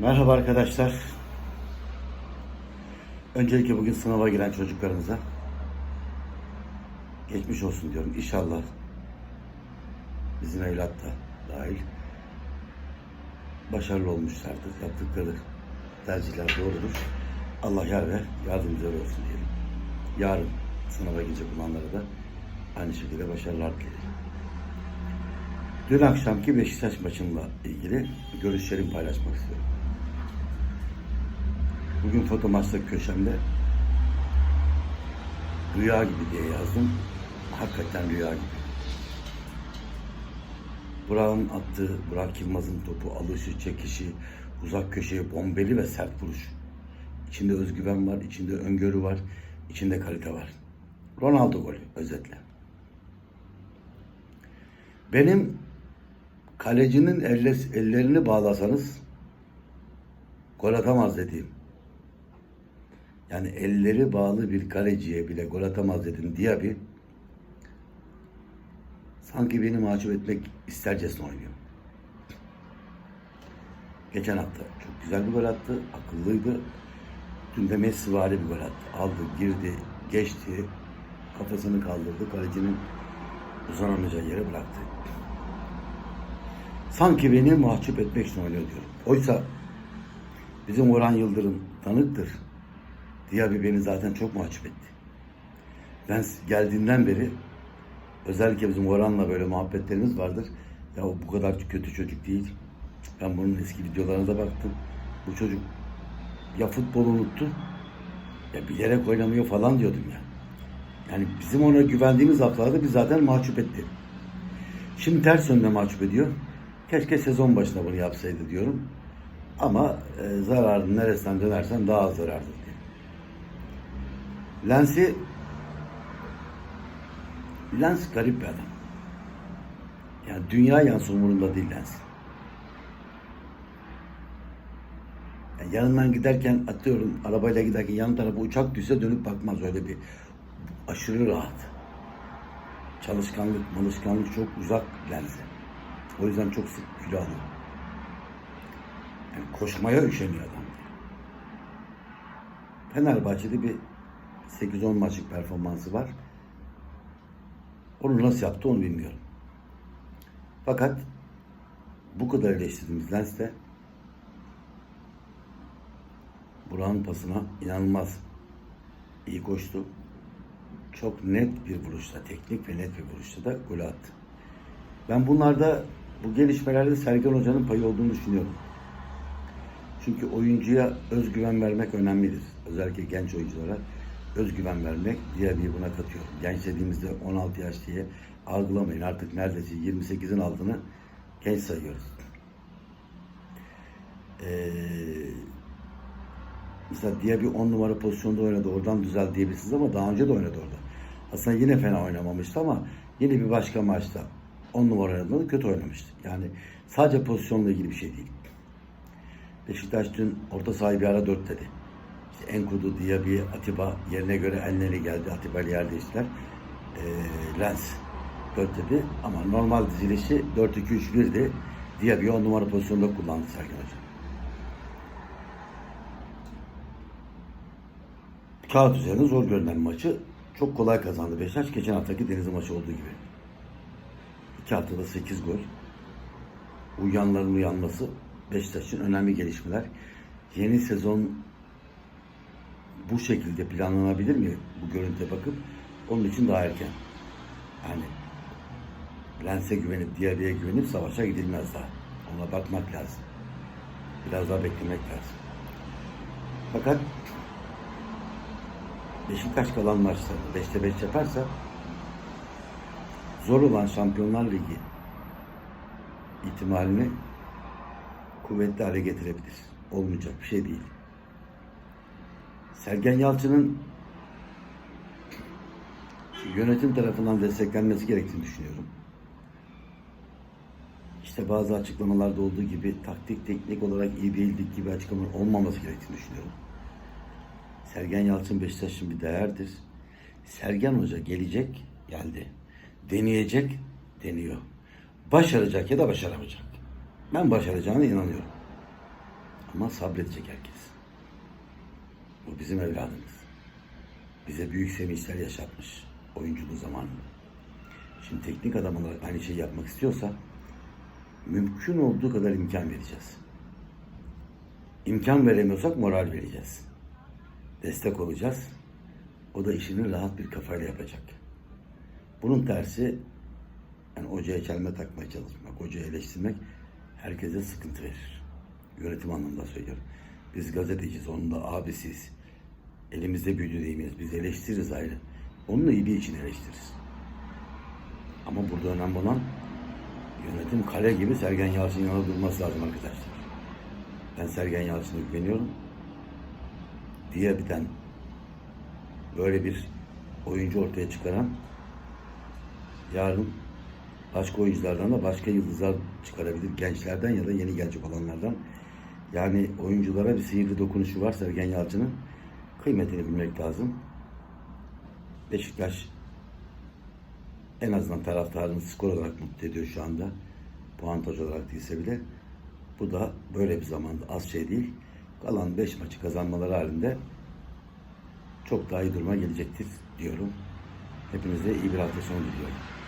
Merhaba arkadaşlar. Öncelikle bugün sınava giren çocuklarımıza geçmiş olsun diyorum. İnşallah bizim evlat da dahil başarılı olmuşlardır. Yaptıkları tercihler doğrudur. Allah yar ve yardımcıları olsun diyelim. Yarın sınava girecek olanlara da aynı şekilde başarılar dilerim. Dün akşamki Beşiktaş maçımla ilgili görüşlerimi paylaşmak istiyorum. Bugün foto maçta köşemde rüya gibi diye yazdım. Hakikaten rüya gibi. Burak'ın attığı, Burak Yılmaz'ın topu alışı, çekişi, uzak köşeye bombeli ve sert vuruş. İçinde özgüven var, içinde öngörü var, içinde kalite var. Ronaldo golü özetle. Benim kalecinin elle, ellerini bağlasanız gol atamaz dediğim. Yani elleri bağlı bir kaleciye bile gol atamaz dedim Diaby. Sanki beni mahcup etmek istercesine oynuyor. Geçen hafta çok güzel bir gol attı. Akıllıydı. Dün de Messi vari bir gol attı. Aldı, girdi, geçti. Kafasını kaldırdı. Kalecinin uzanamayacağı yere bıraktı. Sanki beni mahcup etmek için oynuyor diyorum. Oysa bizim Orhan Yıldırım tanıktır. Diaby beni zaten çok mahcup etti. Ben geldiğimden beri özellikle bizim Orhan'la böyle muhabbetlerimiz vardır. Ya o bu kadar kötü çocuk değil. Ben bunun eski videolarına da baktım. Bu çocuk ya futbolu unuttu ya bilerek oynamıyor falan diyordum ya. Yani bizim ona güvendiğimiz haftalarda biz zaten mahcup etti. Şimdi ters yönde mahcup ediyor. Keşke sezon başında bunu yapsaydı diyorum. Ama e, zararın neresinden dönersen daha az zarardır. Lens'i Lens garip bir adam. Yani dünya yansı umurunda değil Lens. Yani yanından giderken atıyorum arabayla giderken yan tarafa uçak düşse dönüp bakmaz öyle bir aşırı rahat. Çalışkanlık, malışkanlık çok uzak Lens'e. O yüzden çok sık kilo alıyor. Yani koşmaya üşeniyor adam. Fenerbahçe'de bir 8-10 maçlık performansı var. Onu nasıl yaptı onu bilmiyorum. Fakat bu kadar eleştirdiğimiz Lens de Burak'ın pasına inanılmaz iyi koştu. Çok net bir vuruşta, teknik ve net bir vuruşta da gol attı. Ben bunlarda bu gelişmelerde Sergen Hoca'nın payı olduğunu düşünüyorum. Çünkü oyuncuya özgüven vermek önemlidir. Özellikle genç oyunculara özgüven vermek diye bir buna katıyorum. Genç dediğimizde 16 yaş diye algılamayın. Artık neredeyse 28'in altını genç sayıyoruz. Ee, mesela diye bir 10 numara pozisyonda oynadı. Oradan düzel diyebilirsiniz ama daha önce de oynadı orada. Aslında yine fena oynamamıştı ama yine bir başka maçta 10 numara oynadığında kötü oynamıştı. Yani sadece pozisyonla ilgili bir şey değil. Beşiktaş dün orta sahayı bir ara 4 dedi. Enkudu, Diaby, Atiba yerine göre elleri geldi. Atiba ile yer değiştiler. Ee, Lens 4 dedi ama normal dizilişi 4-2-3-1'di. Diaby'i 10 numara pozisyonda kullandı Sergen Hoca. Kağıt üzerinde zor görünen maçı çok kolay kazandı Beşiktaş. Geçen haftaki Denizli maçı olduğu gibi. İki haftada 8 gol. Uyanların uyanması Beşiktaş için önemli gelişmeler. Yeni sezon bu şekilde planlanabilir mi bu görüntüye bakıp? Onun için daha erken. Yani Lens'e güvenip, Diaby'e güvenip savaşa gidilmez daha. Ona bakmak lazım. Biraz daha beklemek lazım. Fakat Beşiktaş kalan maçlarında 5'te 5 yaparsa zor olan Şampiyonlar Ligi ihtimalini kuvvetli hale getirebilir. Olmayacak bir şey değil. Sergen Yalçın'ın yönetim tarafından desteklenmesi gerektiğini düşünüyorum. İşte bazı açıklamalarda olduğu gibi taktik teknik olarak iyi değildik gibi açıklamalar olmaması gerektiğini düşünüyorum. Sergen Yalçın Beşiktaş'ın bir değerdir. Sergen Hoca gelecek, geldi. Deneyecek, deniyor. Başaracak ya da başaramayacak. Ben başaracağına inanıyorum. Ama sabredecek herkes. Bu bizim evladımız. Bize büyük sevinçler yaşatmış oyunculuğu zamanında. Şimdi teknik adam olarak aynı şeyi yapmak istiyorsa mümkün olduğu kadar imkan vereceğiz. İmkan veremiyorsak moral vereceğiz. Destek olacağız. O da işini rahat bir kafayla yapacak. Bunun tersi yani hocaya kelime takmaya çalışmak, hocayı eleştirmek herkese sıkıntı verir. Yönetim anlamında söylüyorum. Biz gazeteciyiz, onun da abisiyiz. Elimizde büyüdü değiliz. Biz eleştiririz ayrı. Onun da iyiliği için eleştiririz. Ama burada önemli olan yönetim kale gibi Sergen Yalçın yanında durması lazım arkadaşlar. Ben Sergen Yalçın'a güveniyorum. Diye biten böyle bir oyuncu ortaya çıkaran yarın başka oyunculardan da başka yıldızlar çıkarabilir. Gençlerden ya da yeni gelecek olanlardan. Yani oyunculara bir sihirli dokunuşu var Sergen Yalçın'ın. Kıymetini bilmek lazım. Beşiktaş en azından taraftarını skor olarak mutlu ediyor şu anda. Puantaj olarak değilse bile. Bu da böyle bir zamanda az şey değil. Kalan 5 maçı kazanmaları halinde çok daha iyi duruma gelecektir diyorum. Hepinize iyi bir hafta sonu diliyorum.